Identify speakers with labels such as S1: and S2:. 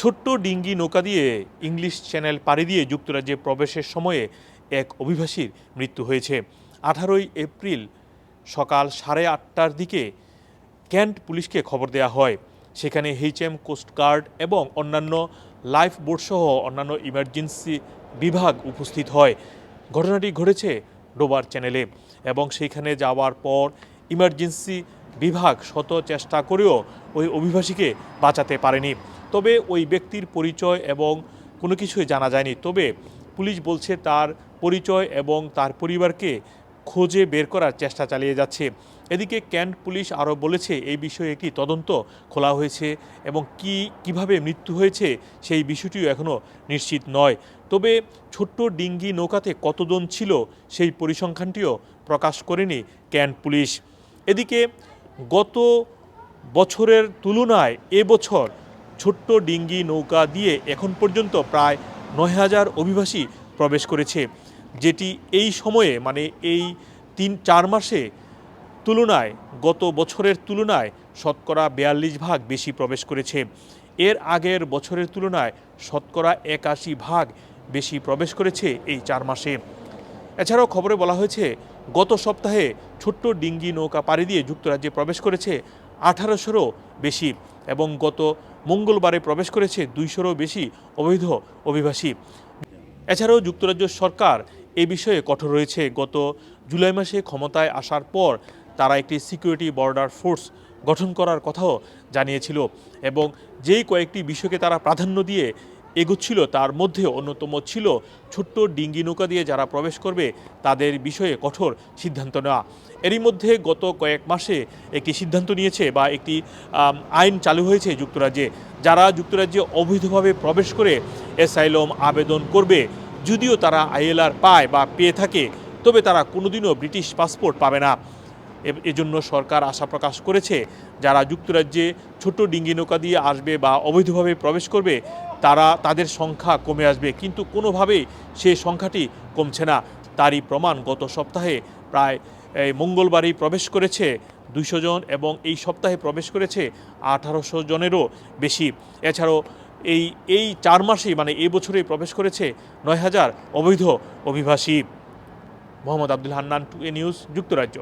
S1: ছোট্ট ডিঙ্গি নৌকা দিয়ে ইংলিশ চ্যানেল পাড়ি দিয়ে যুক্তরাজ্যে প্রবেশের সময়ে এক অভিবাসীর মৃত্যু হয়েছে। আঠারোই এপ্রিল সকাল সাড়ে আটটার দিকে ক্যান্ট পুলিশকে খবর দেওয়া হয়। সেখানে এইচএম কোস্টগার্ড এবং অন্যান্য লাইফ বোটসহ অন্যান্য ইমার্জেন্সি বিভাগ উপস্থিত হয়। ঘটনাটি ঘটেছে ডোবার চ্যানেলে এবং সেইখানে যাওয়ার পর ইমার্জেন্সি বিভাগ শত চেষ্টা করেও ওই অভিবাসীকে বাঁচাতে পারেনি। তবে ওই ব্যক্তির পরিচয় এবং কোনো কিছুই জানা যায়নি। তবে পুলিশ বলছে তার পরিচয় এবং তার পরিবারকে খোঁজে বের করার চেষ্টা চালিয়ে যাচ্ছে। এদিকে ক্যান্ট পুলিশ আরও বলেছে, এই বিষয়ে একটি তদন্ত খোলা হয়েছে এবং কি, কীভাবে মৃত্যু হয়েছে সেই বিষয়টিও এখনও নিশ্চিত নয়। তবে ছোট্ট ডিঙ্গি নৌকাতে কতজন ছিল সেই পরিসংখ্যানটিও প্রকাশ করেনি ক্যান্ট পুলিশ। এদিকে গত বছরের তুলনায় এবছর ছোট্ট ডিঙ্গি নৌকা দিয়ে এখন পর্যন্ত প্রায় নয় হাজার অভিবাসী প্রবেশ করেছে, যেটি এই সময়ে মানে এই তিন, চার মাসে তুলনায়, গত বছরের তুলনায় শতকরা বিয়াল্লিশ ভাগ বেশি প্রবেশ করেছে। এর আগের বছরের তুলনায় শতকরা একাশি ভাগ বেশি প্রবেশ করেছে এই চার মাসে। এছাড়াও খবরে বলা হয়েছে, গত সপ্তাহে ছোট্ট ডিঙ্গি নৌকা পাড়ি দিয়ে যুক্তরাজ্যে প্রবেশ করেছে আঠারোশোরও বেশি এবং গত মঙ্গলবারে প্রবেশ করেছে দুইশোরও বেশি অবৈধ অভিবাসী। এছাড়াও যুক্তরাজ্য সরকার এ বিষয়ে কঠোর রয়েছে। গত জুলাই মাসে ক্ষমতায় আসার পর তারা একটি সিকিউরিটি বর্ডার ফোর্স গঠন করার কথাও জানিয়েছিল এবং যেই কয়েকটি বিষয়কে তারা প্রাধান্য দিয়ে এগোচ্ছিল, তার মধ্যে অন্যতম ছিল ছোট্ট ডিঙ্গি নৌকা দিয়ে যারা প্রবেশ করবে, তাদের বিষয়ে কঠোর সিদ্ধান্ত নেওয়া। এরই মধ্যে গত কয়েক মাসে একটি সিদ্ধান্ত নিয়েছে বা একটি আইন চালু হয়েছে যুক্তরাজ্যে। যারা যুক্তরাজ্যে অবৈধভাবে প্রবেশ করে অ্যাসাইলম আবেদন করবে, যদিও তারা আইএলআর পায় বা পেয়ে থাকে, তবে তারা কোনোদিনও ব্রিটিশ পাসপোর্ট পাবে না। এজন্য সরকার আশা প্রকাশ করেছে, যারা যুক্তরাজ্যে ছোট ডিঙ্গি নৌকা দিয়ে আসবে বা অবৈধভাবে প্রবেশ করবে, তারা, তাদের সংখ্যা কমে আসবে। কিন্তু কোনোভাবেই সে সংখ্যাটি কমছে না। তারই প্রমাণ গত সপ্তাহে প্রায় মঙ্গলবারই প্রবেশ করেছে দুইশো জন এবং এই সপ্তাহে প্রবেশ করেছে আঠারোশো জনেরও বেশি। এছাড়াও এই এই চার মাসেই মানে এই বছরেই প্রবেশ করেছে নয় হাজার অবৈধ অভিবাসী। মোহাম্মদ আব্দুল হান্নান, টু এ নিউজ, যুক্তরাজ্য।